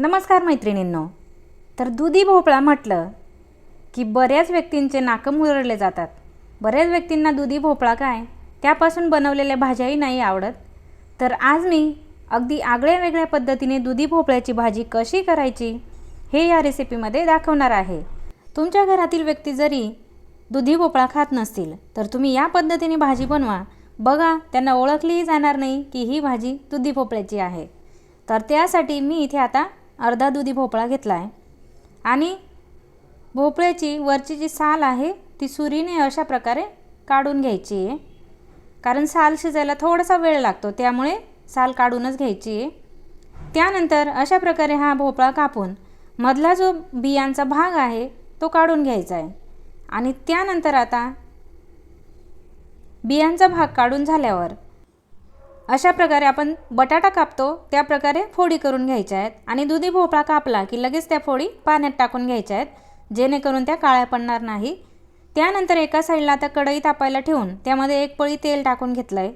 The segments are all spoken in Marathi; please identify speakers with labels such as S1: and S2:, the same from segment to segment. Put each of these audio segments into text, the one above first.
S1: नमस्कार मैत्रिणींनो. तर दुधी भोपळा म्हटलं की बऱ्याच व्यक्तींचे नाकं मुरडले जातात. बऱ्याच व्यक्तींना दुधी भोपळा काय? त्यापासून बनवलेल्या भाज्याही नाही आवडत. तर आज मी अगदी आगळ्या वेगळ्या पद्धतीने दुधी भोपळ्याची भाजी कशी करायची हे या रेसिपीमध्ये दाखवणार आहे. तुमच्या घरातील व्यक्ती जरी दुधी भोपळा खात नसतील तर तुम्ही या पद्धतीने भाजी बनवा. बघा त्यांना ओळखलीही जाणार नाही की ही भाजी दुधी भोपळ्याची आहे. तर त्यासाठी मी इथे आता अर्धा दुधी भोपळा घेतला आहे आणि भोपळ्याची वरची जी साल आहे ती सुरीने अशा प्रकारे काढून घ्यायची आहे. कारण साल शिजायला थोडासा वेळ लागतो त्यामुळे साल काढूनच घ्यायची आहे. त्यानंतर अशा प्रकारे हा भोपळा कापून मधला जो बियांचा भाग आहे तो काढून घ्यायचा आहे. आणि त्यानंतर आता बियांचा भाग काढून झाल्यावर अशा प्रकारे आपण बटाटा कापतो त्या प्रकारे फोडी करून घ्यायच्या आहेत. आणि दुधी भोपळा कापला की लगेच त्या फोडी पाण्यात टाकून घ्यायच्या आहेत जेणेकरून त्या काळ्या पडणार नाही. त्यानंतर एका साईडला आता कढई तापायला ठेवून त्यामध्ये एक पळी तेल टाकून घेतलं आहे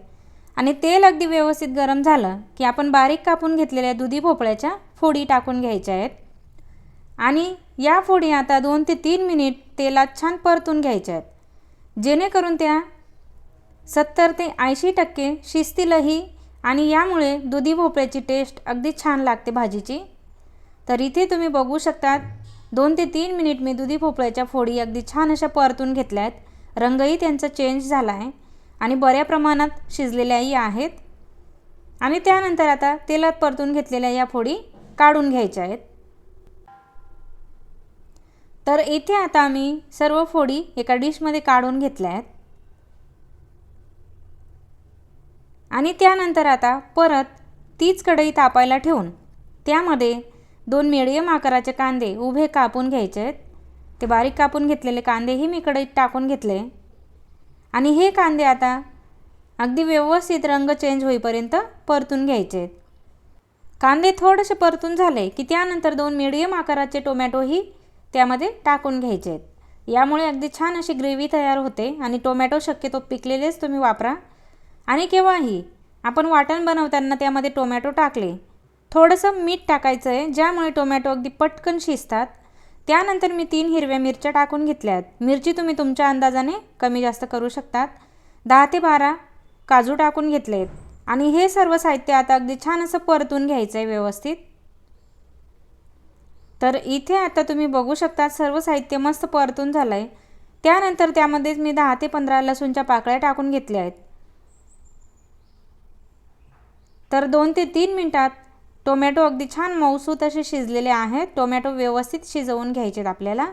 S1: आणि तेल अगदी व्यवस्थित गरम झालं की आपण बारीक कापून घेतलेल्या दुधी भोपळ्याच्या फोडी टाकून घ्यायच्या आहेत. आणि या फोडी आता दोन ते तीन मिनिट तेलात छान परतून घ्यायच्या आहेत. जेणेकरून त्या सत्तर ते ऐंशी टक्के शिजतीलही. आणि यामुळे दुधी भोपळ्याची टेस्ट अगदी छान लागते भाजीची. तर इथे तुम्ही बघू शकतात दोन ते तीन मिनिट मी दुधी भोपळ्याच्या फोडी अगदी छान अशा परतून घेतल्या आहेत रंगही त्यांचा चेंज झाला आहे आणि बऱ्या प्रमाणात शिजलेल्याही आहेत. आणि त्यानंतर आता तेलात परतून घेतलेल्या या फोडी काढून घ्यायच्या आहेत. तर इथे आता आम्ही सर्व फोडी एका डिशमध्ये काढून घेतल्या आहेत आणि त्यानंतर आता परत तीच कढई तापायला ठेवून त्यामध्ये दोन मिडियम आकाराचे कांदे उभे कापून घ्यायचे आहेत. ते बारीक कापून घेतलेले कांदेही मी कढईत टाकून घेतले. आणि हे कांदे आता अगदी व्यवस्थित रंग चेंज होईपर्यंत परतून घ्यायचे आहेत. कांदे थोडेसे परतून झाले की त्यानंतर दोन मिडियम आकाराचे टोमॅटोही त्यामध्ये टाकून घ्यायचे आहेत. यामुळे अगदी छान अशी ग्रेव्ही तयार होते आणि टोमॅटो शक्यतो पिकलेलेच तुम्ही वापरा. आणि केव्हाही? आपण वाटण बनवताना त्यामध्ये टोमॅटो टाकले. थोडंसं मीठ टाकायचं आहे ज्यामुळे टोमॅटो अगदी पटकन शिजतात. त्यानंतर मी तीन हिरव्या मिरच्या टाकून घेतल्या आहेत मिरची तुम्ही तुमच्या अंदाजाने कमी जास्त करू शकतात. दहा ते बारा काजू टाकून घेतले आहेत आणि हे सर्व साहित्य आता अगदी छान असं परतून घ्यायचं आहे व्यवस्थित. तर इथे आता तुम्ही बघू शकता सर्व साहित्य मस्त परतून झालं आहे त्यानंतर त्यामध्येच मी दहा ते पंधरा लसूणच्या पाकळ्या टाकून घेतल्या आहेत तर दोन ते तीन मिनटात टोमॅटो अगदी छान मऊसूत असे शिजलेले आहेत. टोमॅटो व्यवस्थित शिजवून घ्यायचे आहेत आपल्याला.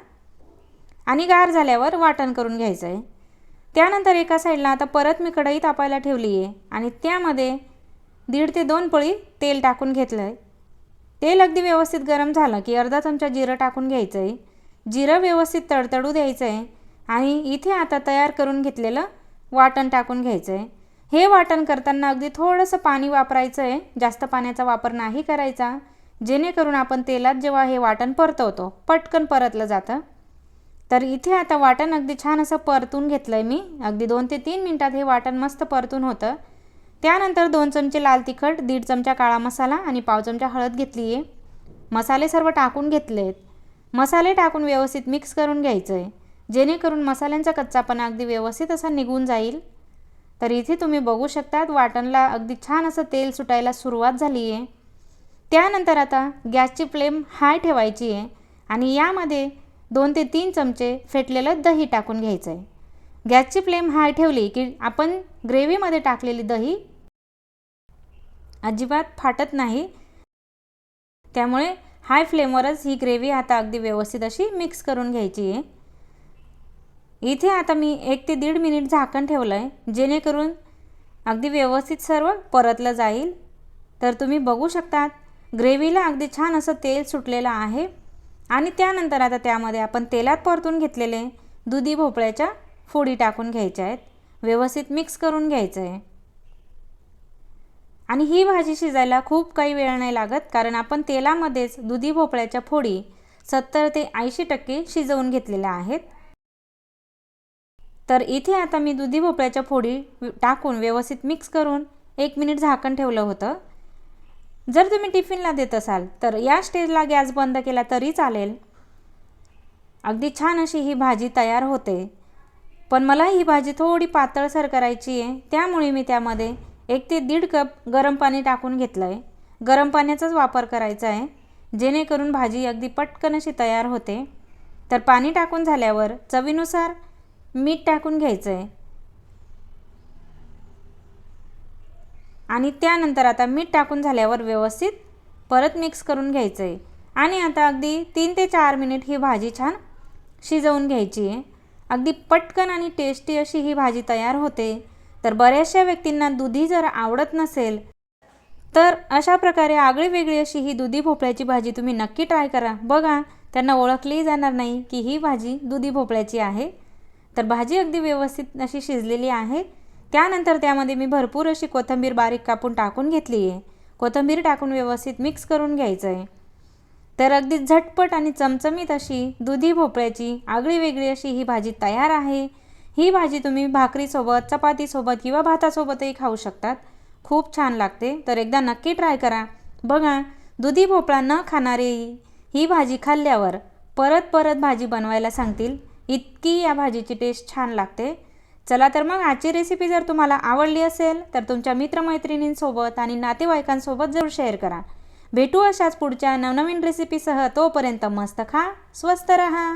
S1: आणि गार झाल्यावर वाटण करून घ्यायचं आहे त्यानंतर एका साईडला आता परत मी कढई तापायला ठेवली आहे आणि त्यामध्ये दीड ते दोन पळी तेल टाकून घेतलं आहे तेल अगदी व्यवस्थित गरम झालं की अर्धा चमचा जिरं टाकून घ्यायचं आहे जिरं व्यवस्थित तडतडू द्यायचं आहे आणि इथे आता तयार करून घेतलेलं वाटण टाकून घ्यायचं आहे हे वाटण करताना अगदी थोडंसं पाणी वापरायचं आहे जास्त पाण्याचा वापर नाही करायचा. जेणेकरून आपण तेलात जेव्हा हे वाटण परतवतो पटकन परतलं जातं. तर इथे आता वाटण अगदी छान असं परतून घेतलं आहे मी. अगदी दोन ते तीन मिनटात हे वाटण मस्त परतून होतं. त्यानंतर दोन चमचे लाल तिखट दीड चमचा काळा मसाला आणि पाव चमचा हळद घेतली आहे मसाले सर्व टाकून घेतले आहेत मसाले टाकून व्यवस्थित मिक्स करून घ्यायचं आहे जेणेकरून मसाल्यांचा कच्चापणा अगदी व्यवस्थित असा निघून जाईल. तर इथे तुम्ही बघू शकतात वाटणला अगदी छान असं तेल सुटायला सुरुवात झाली आहे त्यानंतर आता गॅसची फ्लेम हाय ठेवायची आहे आणि यामध्ये दोन ते तीन चमचे फेटलेलं दही टाकून घ्यायचं आहे गॅसची फ्लेम हाय ठेवली की आपण ग्रेव्हीमध्ये टाकलेली दही अजिबात फाटत नाही. त्यामुळे हाय फ्लेमवरच ही ग्रेव्ही आता अगदी व्यवस्थित अशी मिक्स करून घ्यायची आहे इथे आता मी एक ते दीड मिनिट झाकण ठेवलं आहे जेणेकरून अगदी व्यवस्थित सर्व परतलं जाईल. तर तुम्ही बघू शकतात ग्रेव्हीला अगदी छान असं तेल सुटलेलं आहे. आणि त्यानंतर आता त्यामध्ये आपण तेलात परतून घेतलेले दुधी भोपळ्याच्या फोडी टाकून घ्यायच्या आहेत. व्यवस्थित मिक्स करून घ्यायचं आहे आणि ही भाजी शिजायला खूप काही वेळ नाही लागत कारण आपण तेलामध्येच दुधी भोपळ्याच्या फोडी सत्तर ते ऐंशी टक्के शिजवून घेतलेल्या आहेत. तर इथे आता मी दुधी भोपळ्याच्या फोडी टाकून व्यवस्थित मिक्स करून एक मिनिट झाकण ठेवलं होतं. जर तुम्ही टिफिनला देत असाल तर या स्टेजला गॅस बंद केला तरी चालेल. अगदी छान अशी ही भाजी तयार होते. पण मला ही भाजी थोडी पातळसर करायची आहे त्यामुळे मी त्यामध्ये एक ते दीड कप गरम पाणी टाकून घेतलं आहे गरम पाण्याचाच वापर करायचा आहे जेणेकरून भाजी अगदी पटकन अशी तयार होते. तर पाणी टाकून झाल्यावर चवीनुसार मीठ टाकून घ्यायचं आहे आणि त्यानंतर आता मीठ टाकून झाल्यावर व्यवस्थित परत मिक्स करून घ्यायचं आहे आणि आता अगदी तीन ते चार मिनिट ही भाजी छान शिजवून घ्यायची आहे. अगदी पटकन आणि टेस्टी अशी ही भाजी तयार होते. तर बऱ्याचशा व्यक्तींना दुधी जर आवडत नसेल तर अशा प्रकारे आगळी वेगळी अशी ही दुधी भोपळ्याची भाजी तुम्ही नक्की ट्राय करा. बघा त्यांना ओळखली जाणार नाही की ही भाजी दुधी भोपळ्याची आहे. तर भाजी अगदी व्यवस्थित अशी शिजलेली आहे. त्यानंतर त्यामध्ये मी भरपूर अशी कोथिंबीर बारीक कापून टाकून घेतली आहे. कोथिंबीर टाकून व्यवस्थित मिक्स करून घ्यायचं आहे तर अगदी झटपट आणि चमचमीत अशी दुधी भोपळ्याची आगळी वेगळी अशी ही भाजी तयार आहे. ही भाजी तुम्ही भाकरीसोबत चपातीसोबत किंवा भातासोबतही खाऊ शकतात. खूप छान लागते. तर एकदा नक्की ट्राय करा. बघा दुधी भोपळा न खाणारे ही भाजी खाल्ल्यावर परत परत भाजी बनवायला सांगतील. इतकी या भाजीची टेस्ट छान लागते. चला तर मग आजची रेसिपी जर तुम्हाला आवडली असेल तर तुमच्या मित्रमैत्रिणींसोबत आणि नातेवाईकांसोबत जरूर शेअर करा. भेटू अशाच पुढच्या नवनवीन रेसिपीसह तोपर्यंत मस्त खा स्वस्त रहा.